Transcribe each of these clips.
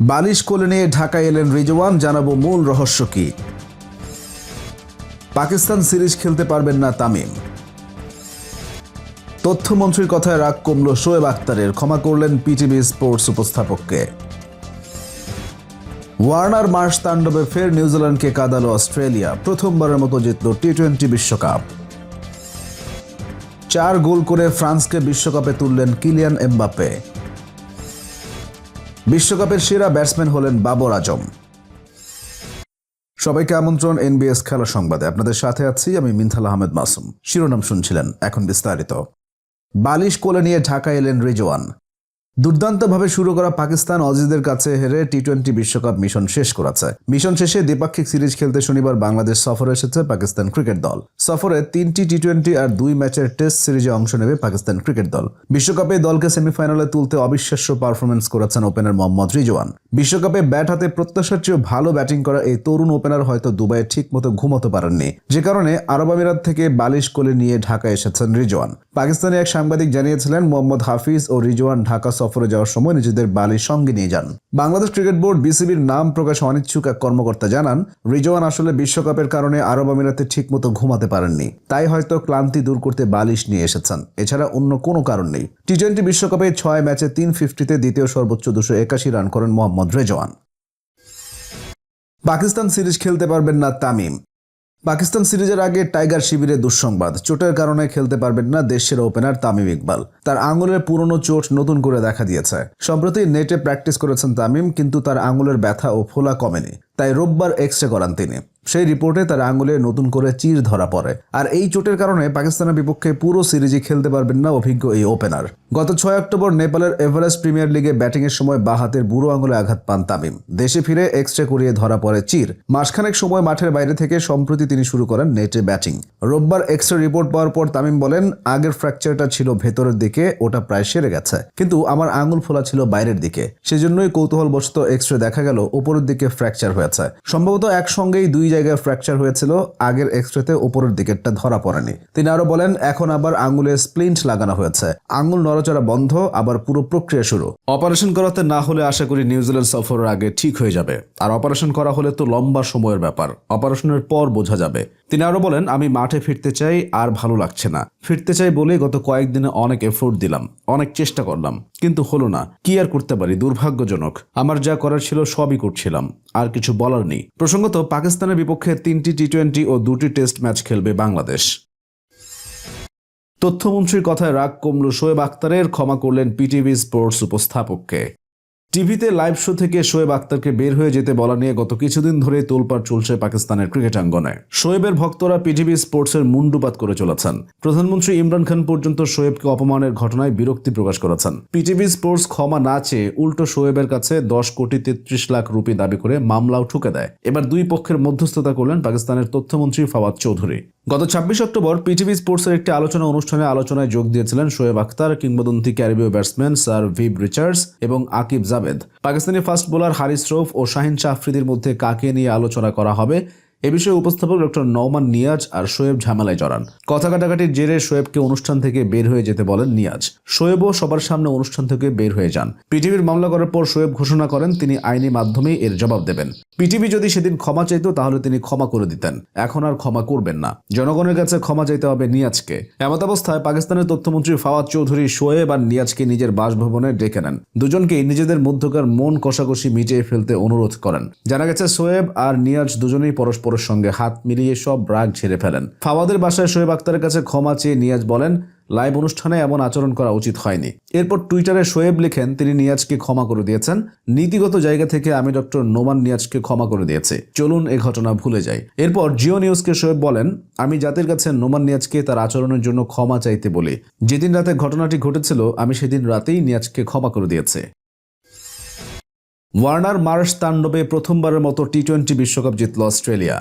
বালিশ কোলে নিয়ে ঢাকায় এলেন রিজওয়ান, জানাব মূল রহস্য কি। পাকিস্তান সিরিজ খেলতে পারবেন না তামিম। তথ্যমন্ত্রীর কথায় রাগ কমল শোয়েব আক্তারের ক্ষমা করলেন পিটিভি স্পোর্টস উপস্থাপককে। ওয়ার্নার মার্শ তাণ্ডবে ফের নিউজিল্যান্ডকে কাঁদালো অস্ট্রেলিয়া, প্রথমবারের মতো জিতল টি টোয়েন্টি বিশ্বকাপ। চার গোল করে ফ্রান্সকে বিশ্বকাপে তুললেন কিলিয়ান এমবাপে বিশ্বকাপের সেরা ব্যাটসম্যান হলেন বাবর আজম। সবাইকে আমন্ত্রণ এনবিএস খেলা সংবাদে। আপনাদের সাথে আছি আমি মিনথাল আহমেদ মাসুম। শিরোনাম শুনছিলেন এখন বিস্তারিত। বালিশ কোলে নিয়ে ঢাকা এলেন রিজওয়ান। দুর্দান্তভাবে শুরু করা পাকিস্তান অজিদের কাছে হেরে টি টোয়েন্টি বিশ্বকাপ মিশন শেষ করেছে। মিশন শেষে দ্বিপাক্ষিক সিরিজ খেলতে শনিবার বাংলাদেশ সফরে এসেছে পাকিস্তান ক্রিকেট দল। সফরে তিনটি টি টোয়েন্টি আর দুই ম্যাচের টেস্ট সিরিজে অংশ নেবে পাকিস্তান ক্রিকেট দল। বিশ্বকাপে দলকে সেমিফাইনালে তুলতে অবিশ্বাস্য পারফরমেন্স করেছেন ওপেনার মোহাম্মদ রিজওয়ান। বিশ্বকাপে ব্যাট হাতে প্রত্যাশার চেয়েও ভালো ব্যাটিং করা এই তরুণ ওপেনার হয়তো দুবাইয়ে ঠিকমতো ঘুমোতে পারেননি। যে কারণে আরব আমিরাত থেকে বালিশ কোলে নিয়ে ঢাকা এসেছেন রিজওয়ান। পাকিস্তানি এক সাংবাদিক জানিয়েছিলেন, মোহাম্মদ হাফিজ ও রিজওয়ান ঢাকা সফরে যাওয়ার সময় নিজেদের বালিশ সঙ্গে নিয়ে যান। বাংলাদেশ ক্রিকেট বোর্ড বিসিবির নাম প্রকাশে অনিচ্ছুক এক কর্মকর্তা জানান, রিজওয়ান আসলে বিশ্বকাপের কারণে আরব আমিরাতে ঠিকমতো ঘুমাতে পারেননি। তাই হয়তো ক্লান্তি দূর করতে বালিশ নিয়ে এসেছেন। এছাড়া অন্য কোনো কারণ নেই। টি টোয়েন্টি বিশ্বকাপে ছয় ম্যাচে তিন ফিফটিতে দ্বিতীয় সর্বোচ্চ দুশো একাশি রান করেন মোহাম্মদ রেজওয়ান। পাকিস্তান সিরিজ খেলতে পারবেন না তামিম। পাকিস্তান সিরিজের আগে টাইগার শিবিরে দুঃসংবাদ। চোটের কারণে খেলতে পারবেন না দেশের ওপেনার তামিম ইকবাল। তার আঙুলের পুরনো চোট নতুন করে দেখা দিয়েছে। সম্প্রতি নেটে প্র্যাকটিস করেছেন তামিম, কিন্তু তার আঙুলের ব্যথা ও ফোলা কমেনি। তাই রোববার এক্স রে করান তিনি। সেই রিপোর্টে তার আঙুলে নতুন করে চির ধরা পড়ে। আর এই চোটের কারণে পাকিস্তানের বিপক্ষে পুরো সিরিজে খেলতে পারবেন না অভিজ্ঞ এই ওপেনার গত ছয় অক্টোবর নেপালের এভারেস্ট প্রিমিয়ার লিগে ব্যাটিংয়ের সময় বা হাতের বুড়ো আঙুলে আঘাত পান তামিম। দেশে ফিরে এক্স রে করিয়ে ধরা পড়ে চির। মাসখানেক সময় মাঠের বাইরে থেকে সম্প্রতি তিনি শুরু করেন নেটে ব্যাটিং। রোববার এক্স রে রিপোর্ট পাওয়ার পর তামিম বলেন, আগের ফ্র্যাকচারটা ছিল ভেতরের দিকে, ওটা প্রায় সেরে গেছে। কিন্তু আমার আঙুল ফোলা ছিল বাইরের দিকে। সেজন্যই কৌতূহলবশত এক্স রে দেখা গেল উপরের দিকে ফ্র্যাকচার হয়েছে সম্ভবত একসঙ্গেই দুই জায়গায় ফ্র্যাকচার হয়েছিল, আগের এক্স রেতে উপরের দিকেরটা ধরা পড়েনি। তিনি আরও বলেন, এখন আবার আঙুলে স্প্লিন্ট লাগানো হয়েছে। আঙুল নড়াচড়া বন্ধ, আবার পুরো প্রক্রিয়া শুরু। অপারেশন করাতে না হলে আশা করি নিউজিল্যান্ড সফরের আগে ঠিক হয়ে যাবে। আর অপারেশন করা হলে তো লম্বা সময়ের ব্যাপার। অপারেশনের পর বোঝা যাবে। তিনি আরও বলেন, আমি মাঠে ফিরতে চাই, আর ভালো লাগছে না। ফিরতে চাই বলে গত কয়েকদিনে অনেক এফোর্ট দিলাম, অনেক চেষ্টা করলাম, কিন্তু হলো না। কি আর করতে পারি? দুর্ভাগ্যজনক। আমার যা করার ছিল সবই করছিলাম, আর কিছু বলার নেই। প্রসঙ্গত, পাকিস্তানের বিপক্ষে তিনটি টি টোয়েন্টি ও দুটি টেস্ট ম্যাচ খেলবে বাংলাদেশ। তথ্যমন্ত্রীর কথায় রাগ কমল শোয়েব আক্তারের ক্ষমা করলেন পিটিভি স্পোর্টস উপস্থাপককে। টিভিতে লাইভ শো থেকে শোয়েব আক্তারকে বের হয়ে যেতে বলা নিয়ে গত কিছুদিন ধরে তোলপাড় চলছে পাকিস্তানের ক্রিকেট আঙ্গনে। শোয়েবের ভক্তরা পিটিভি স্পোর্টসের মুন্ডুপাত করে চলেছেন। প্রধানমন্ত্রী ইমরান খান পর্যন্ত শোয়েবকে অপমানের ঘটনায় বিরক্তি প্রকাশ করেছেন। পিটিভি স্পোর্টস ক্ষমা না চেয়ে উল্টো শোয়েবের কাছে দশ কোটি তেত্রিশ লাখ রুপি দাবি করে মামলাও ঠুকে দেয়। এবার দুই পক্ষের মধ্যস্থতা করলেন পাকিস্তানের তথ্যমন্ত্রী ফাওয়াদ চৌধুরী। গত ছাব্বিশ অক্টোবর পিটিভি স্পোর্টসের একটি আলোচনা অনুষ্ঠানে আলোচনায় যোগ দিয়েছিলেন শোয়েব আখতার কিংবদন্তি ক্যারিবীয় ব্যাটসম্যান স্যার ভিভ রিচার্ডস এবং আকিব জাভেদ পাকিস্তানি ফাস্ট বোলার হারিস রৌফ ও শাহিন শাহ আফ্রিদির মধ্যে কাকে নিয়ে আলোচনা করা হবে এ বিষয়ে উপস্থাপক ডক্টর নওমান নিয়াজ আর শোয়েব ঝামেলায় জড়ান। কথা কাটাকাটির জেরে শোয়েবকে অনুষ্ঠান থেকে বের হয়ে যেতে বলেন নিয়াজ। শোয়েবও সবার সামনে অনুষ্ঠান থেকে বের হয়ে যান। পিটিভির মামলা করার পর শোয়েব ঘোষণা করেন, তিনি আইনি মাধ্যমেই এর জবাব দেবেন। পিটিভি যদি সেদিন ক্ষমা চাইত, তাহলে তিনি ক্ষমা করে দিতেন। এখন আর ক্ষমা করবেন না। জনগণের কাছে ক্ষমা চাইতে হবে নিয়াজকে। এমত অবস্থায় পাকিস্তানের তথ্যমন্ত্রী ফাওয়াদ চৌধুরী শোয়েব আর নিয়াজকে নিজের বাসভবনে ডেকে নেন। দুজনকেই নিজেদের মধ্যকার মন কষাকষি মিটিয়ে ফেলতে অনুরোধ করেন। জানা গেছে, শোয়েব আর নিয়াজ দুজনেই পরস্পরের সঙ্গে হাত মিলিয়ে সব রাগ ঝেড়ে ফেলেন। ফাওয়াদের বাসায় শোয়েব আক্তারের কাছে ক্ষমা চেয়ে নিয়াজ বলেন, লাইভ অনুষ্ঠানে এমন আচরণ করা উচিত হয়নি। এরপর টুইটারে শোয়েব লিখেন, তিনি নিয়াজকে ক্ষমা করে দিয়েছেন। নীতিগত জায়গা থেকে আমি ডক্টর নোমান নিয়াজকে ক্ষমা করে দিয়েছি। চলুন এ ঘটনা ভুলে যাই। এরপর জিও নিউজকে শোয়েব বলেন, আমি জাতির কাছে নোমান নিয়াজকে তার আচরণের জন্য ক্ষমা চাইতে বলি। যেদিন রাতে ঘটনাটি ঘটেছিল, আমি সেদিন রাতেই নিয়াজকে ক্ষমা করে দিয়েছি। ওয়ার্নার মার্শ তাণ্ডবে প্রথমবারের মতো টি টোয়েন্টি বিশ্বকাপ জিতল অস্ট্রেলিয়া।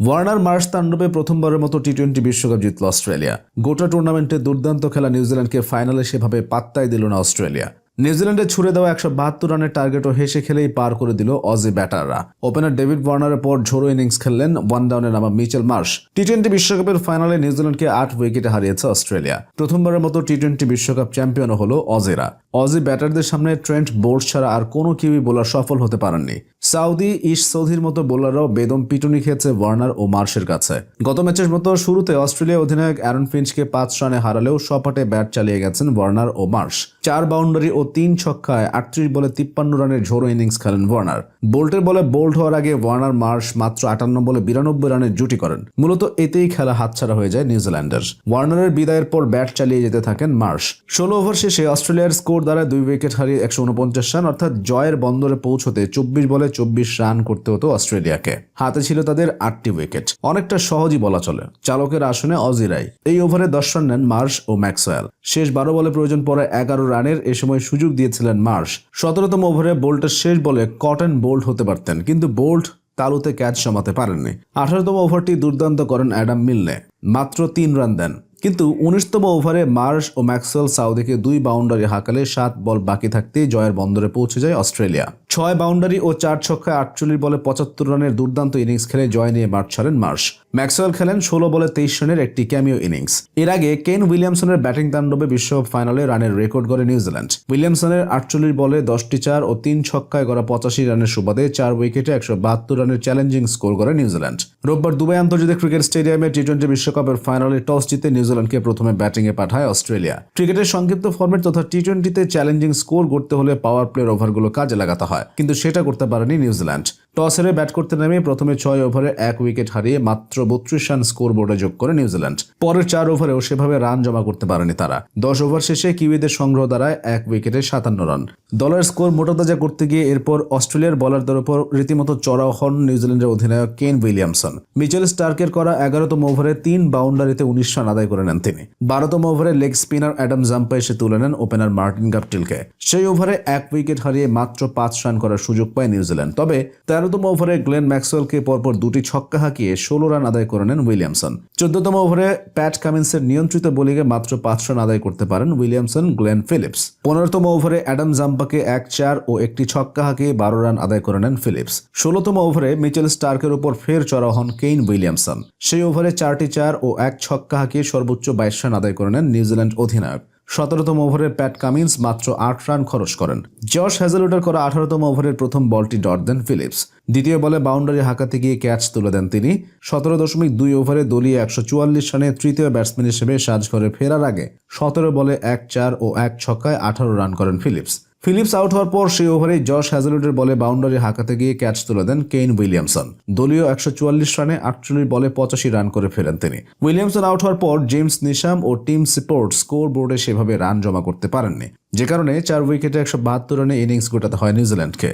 ওয়ার্নার মার্শ তাণ্ডবে প্রথমবারের মতো টি টোয়েন্টি বিশ্বকাপ জিতল অস্ট্রেলিয়া। গোটা টুর্নামেন্টে দুর্দান্ত খেলা নিউজিল্যান্ডকে ফাইনালে সেভাবে পাত্তাই দিল না অস্ট্রেলিয়া। নিউজিল্যান্ডে ছুড়ে দেওয়া একশো বাহাত্তর রানের টার্গেটও হেসে খেলেই পার করে দিল অজি ব্যাটাররা। ওপেনার ডেভিড ওয়ার্নারের পর ঝোড়ো ইনিংস খেললেন ওয়ান ডাউনে নামা মিচেল মার্শ। টি টোয়েন্টি বিশ্বকাপের ফাইনালে নিউজিল্যান্ডকে আট উইকেটে হারিয়েছে অস্ট্রেলিয়া। প্রথমবারের মতো টি টোয়েন্টি বিশ্বকাপ চ্যাম্পিয়নও হলো অজেরা। অজি ব্যাটারদের সামনে ট্রেন্ট বোল্ট ছাড়া আর কোনো কিউই বোলার সফল হতে পারেননি। সাউদি ইশ সৌধির মতো বোলাররাও বেদম পিটুনি খেয়েছে ওয়ার্নার ও মার্শের কাছে। গত ম্যাচের মতো শুরুতে অস্ট্রেলিয়া অধিনায়ক অ্যারন ফিঞ্চকে পাঁচ রানে হারালেও সপাটে ব্যাট চালিয়ে গেছেন ওয়ার্নার ও মার্শ। চার বাউন্ডারি ও তিন ছক্কায় আটত্রিশ বলে তিপ্পান্ন রানের ঝোড়ো ইনিংস খেলেন ওয়ার্নার। বোল্টের বলে বোল্ড হওয়ার আগে ওয়ার্নার মার্শ মাত্র আটান্ন বলে বিরানব্বই রানের জুটি করেন। মূলত এতেই খেলা হাতছাড়া হয়ে যায় নিউজিল্যান্ডের। ওয়ার্নারের বিদায়ের পর ব্যাট চালিয়ে যেতে থাকেন মার্শ। ষোলো ওভার শেষে অস্ট্রেলিয়ার স্কোর দ্বারা দুই উইকেট হারিয়ে একশো উনপঞ্চাশ রান, অর্থাৎ জয়ের বন্দরে পৌঁছতে চব্বিশ বলে চব্বিশ রান করতে হতো অস্ট্রেলিয়াকে। হাতে ছিল তাদের আটটি উইকেট। অনেকটা সহজই বলা চলে। চালকের আসনে অজিরাই। এই ওভারে দশ রান নেন মার্শ ও ম্যাক্সওয়েল। শেষ বারো বলে প্রয়োজন পড়ে এগারো রানের, এ সময় সুযোগ দিয়েছিলেন মার্শ। সতেরোতম ওভারে বোল্টের শেষ বলে কটন বোল্ট হতে পারতেন, কিন্তু বোল্ট তালুতে ক্যাচ সমাতে পারেননি। আঠারোতম ওভারটি দুর্দান্ত করেন অ্যাডাম মিলনে। মাত্র তিন রান দেন। কিন্তু উনিশতম ওভারে মার্শ ও ম্যাক্সওয়েল সাউদিকে দুই বাউন্ডারি হাঁকালে সাত বল বাকি থাকতেই জয়ের বন্দরে পৌঁছে যায় অস্ট্রেলিয়া। ছয় বাউন্ডারি ও চার ছক্কায় আটচল্লিশ বলে পঁচাত্তর রানের দুর্দান্ত ইনিংস খেলে জয় নিয়ে মাঠ ছাড়েন মার্শ। ম্যাক্সওয়েল খেলেন ষোলো বলে তেইশ রানের একটি ক্যামিও ইনিংস। এর আগে কেন উইলিয়ামসনের ব্যাটিং তাণ্ডবে বিশ্বকাপ ফাইনালে রানের রেকর্ড গড়ে নিউজিল্যান্ড। উইলিয়ামসনের আটচল্লিশ বলে দশটি চার ও তিন ছক্কায় গড়া পঁচাশি রানের সুবাদে চার উইকেটে একশো বাহাত্তর রানের চ্যালেঞ্জিং স্কোর করে নিউজিল্যান্ড। রোববার দুবাই আন্তর্জাতিক ক্রিকেট স্টেডিয়ামে টি টোয়েন্টি বিশ্বকাপের ফাইনালে টস জিতে নিউজিল্যান্ডকে প্রথমে ব্যাটিংয়ে পাঠায় অস্ট্রেলিয়া। ক্রিকেটের সংক্ষিপ্ত ফর্মেট তথা টি টোয়েন্টিতে চ্যালেঞ্জিং স্কোর করতে হলে পাওয়ার প্লের ওভারগুলো কাজে লাগাতে হয়, কিন্তু সেটা করতে পারেনি নিউজিল্যান্ড। টস হেরে ব্যাট করতে নেমে প্রথমে ছয় ওভারে এক উইকেট হারিয়ে মাত্র বত্রিশ রান স্কোর বোর্ডে যোগ করে নিউজিল্যান্ড। পরের চার ওভারেও সেভাবে রান জমা করতে পারেনি তারা। দশ ওভার শেষে কিউইদের সংগ্রহ দ্বারায় এক উইকেটে সাতান্ন রান। দলের স্কোর মোটাতাজা করতে গিয়ে এরপর অস্ট্রেলিয়ার বলারদের উপর রীতিমতো চড়াও হন নিউজিল্যান্ডের অধিনায়ক কেন উইলিয়ামসন। মিচেল স্টার্কের করা এগারোতম ওভারে তিন বাউন্ডারিতে উনিশ রান আদায় করে নেন তিনি। বারোতম ওভারে লেগ স্পিনার অ্যাডাম জাম্পা এসে তুলে নেন ওপেনার মার্টিন গাপটিলকে সেই ওভারে এক উইকেট হারিয়ে মাত্র পাঁচ রান করার সুযোগ পায় নিউজিল্যান্ড তবে তেরোতম ওভারে গ্লেন ম্যাক্সওয়েলকে পরপর দুটি ছক্কা হাঁকিয়ে ষোলো রান আদায় করে নেন উইলিয়ামসন চোদ্দতম ওভারে প্যাট কামিন্সের নিয়ন্ত্রিত বোলিংয়ে মাত্র পাঁচ রান আদায় করতে পারেন উইলিয়ামসন গ্লেন ফিলিপস পনেরোতম ওভারে অ্যাডাম জাম্পাকে এক চার ও একটি ছক্কা হাঁকিয়ে বারো রান আদায় করে নেন ফিলিপস ষোলোতম ওভারে মিচেল স্টার্কের উপর ফের চড়া হন কেইন উইলিয়ামসন সেই ওভারে চারটি চার ও এক ছক্কা হাঁকিয়ে সর্বোচ্চ বাইশ রান আদায় করে নেন নিউজিল্যান্ড অধিনায়ক। সতেরোতম ওভারে প্যাট কামিন্স মাত্র আট রান খরচ করেন। জশ হ্যাজেলউডের করা আঠারোতম ওভারের প্রথম বলটি ডট দেন ফিলিপস। দ্বিতীয় বলে বাউন্ডারি হাঁকাতে গিয়ে ক্যাচ তুলে দেন তিনি। সতেরো দশমিক দুই ওভারে দলীয় একশো চুয়াল্লিশ রানে তৃতীয় ব্যাটসম্যান হিসেবে সাজঘরে ফেরার আগে সতেরো বলে এক চার ও এক ছক্কায় আঠারো রান করেন ফিলিপস। ফিলিপস আউট হওয়ার পর সেই ওভারেই জশ হ্যাজেলউডের বলে বাউন্ডারি হাঁকাতে গিয়ে ক্যাচ তুলে দেন কেইন উইলিয়ামসন। দলীয় একশো চুয়াল্লিশ রানে আটচল্লিশ বলে পঁচাশি রান করে ফেরেন তিনি। উইলিয়ামসন আউট হওয়ার পর জেমস নিশাম ও টিম সিপোর্ট স্কোর বোর্ডে সেভাবে রান জমা করতে পারেননি। যে কারণে চার উইকেটে একশো বাহাত্তর রানে ইনিংস গোটাতে হয় নিউজিল্যান্ডকে।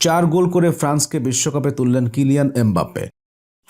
চার গোল করে ফ্রান্সকে বিশ্বকাপে তুললেন কিলিয়ান এমবাপ্পে।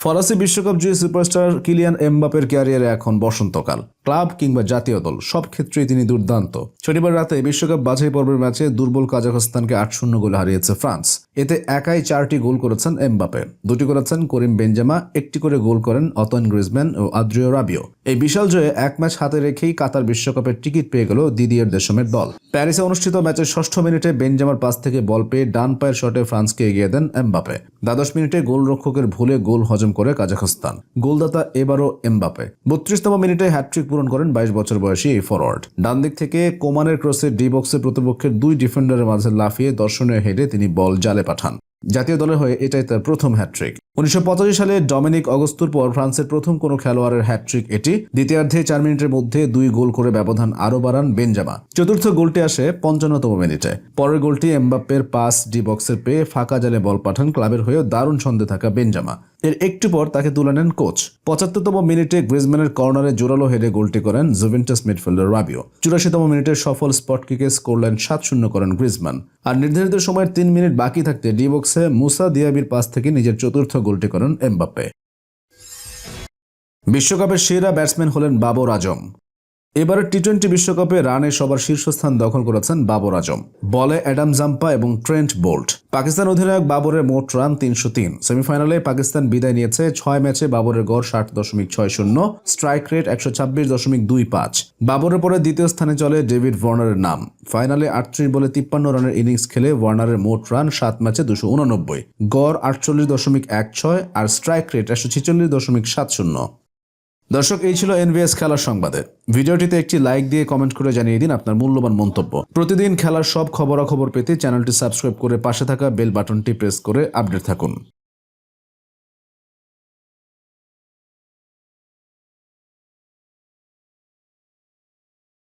ফরাসি বিশ্বকাপ জয়ী সুপারস্টার কিলিয়ান এমবাপের ক্যারিয়ারে এখন বসন্তকাল। ক্লাব কিংবা জাতীয় দল, সব ক্ষেত্রেই তিনি দুর্দান্ত। শনিবার রাতে বিশ্বকাপ বাছাই পর্বের ম্যাচে দুর্বল কাজাখস্তানকে আট শূন্য গোলে হারিয়েছে ফ্রান্স। এতে একাই চারটি গোল করেছেন এমবাপে দুটি করেছেন করিম বেঞ্জামা একটি করে গোল করেন অতন গ্রিজম্যান ও আদ্রিও রাবিও। এই বিশাল জয়ে এক ম্যাচ হাতে রেখেই কাতার বিশ্বকাপের টিকিট পেয়ে গেল দিদিয়ের দেশমের দল। প্যারিসে অনুষ্ঠিত ম্যাচের ষষ্ঠ মিনিটে বেঞ্জামার পাস থেকে বল পেয়ে ডান পায়ের শটে ফ্রান্সকে এগিয়ে দেন এমবাপে দ্বাদশ মিনিটে গোলরক্ষকের ভুলে গোল হজম করে কাজাখস্তান। গোলদাতা এবারও এমবাপে বত্রিশতম মিনিটে হ্যাটট্রিক পূরণ করেন বাইশ বছর বয়সী এই ফরওয়ার্ড ডান দিক থেকে কোমানের ক্রসে ডি বক্সে প্রতিপক্ষের দুই ডিফেন্ডারের মাঝে লাফিয়ে দর্শনীয় হেডে তিনি বল জালে পাঠান। জাতীয় দলের হয়ে এটাই তার প্রথম হ্যাট্রিক উনিশশো সালে ডমিনিক অগস্তুর পর ফ্রান্সের প্রথম কোনো খেলোয়াড়ের হ্যাট্রিক এটি। দ্বিতীয়ার্ধে চার মিনিটের মধ্যে দুই গোল করে ব্যবধান আরও বাড়ান বেঞ্জামা চতুর্থ গোলটি আসে পঞ্চান্নতম মিনিটে। পরের গোলটি এমবাপ্পের পাস ডি বক্সের পেয়ে ফাঁকা জালে বল পাঠান ক্লাবের হয়েও দারুণ ছন্দে থাকা বেঞ্জামা এর একটু পর তাকে তুলে নেন কোচ। পঁচাত্তরতম মিনিটে গ্রিজম্যানের কর্নারে জোরালো হেডে গোলটি করেন জুভেন্টাস মিডফিল্ডার রাবিও। চুরাশিতম মিনিটে সফল স্পট কিকে স্কোর লাইন সাত শূন্য করেন গ্রিজম্যান আর নির্ধারিত সময়ের তিন মিনিট বাকি থাকতে ডি বক্সে মুসা দিয়াবির পাস থেকে নিজের চতুর্থ গোলটি করেন এমবাপ্পে। বিশ্বকাপের সেরা ব্যাটসম্যান হলেন বাবর আজম। এবারের টি টোয়েন্টি বিশ্বকাপে রানে সবার শীর্ষস্থান দখল করেছেন বাবর আজম। বলে অ্যাডাম জাম্পা এবং ট্রেন্ট বোল্ট। পাকিস্তান অধিনায়ক বাবরের মোট রান তিনশো তিন। সেমিফাইনালে পাকিস্তান বিদায় নিয়েছে ছয় ম্যাচে বাবরের গড় ষাট দশমিক ছয় শূন্য, স্ট্রাইক রেট একশো ছাব্বিশ দশমিক দুই পাঁচ। বাবরের পরে দ্বিতীয় স্থানে চলে ডেভিড ওয়ার্নারের নাম। ফাইনালে আটত্রিশ বলে তিপ্পান্ন রানের ইনিংস খেলে ওয়ার্নারের মোট রান সাত ম্যাচে দুশো উননব্বই। গড় আটচল্লিশ দশমিক এক ছয় আর স্ট্রাইক রেট একশো ছেচল্লিশ দশমিক সাত শূন্য। দর্শক, এই ছিল এনভিএস খেলার সংবাদে। ভিডিওটিতে একটি লাইক দিয়ে কমেন্ট করে জানিয়ে দিন আপনার মূল্যবান মন্তব্য। প্রতিদিন খেলার সব খবরাখবর পেতে চ্যানেলটি সাবস্ক্রাইব করে পাশে থাকা বেল বাটনটি প্রেস করে আপডেট থাকুন।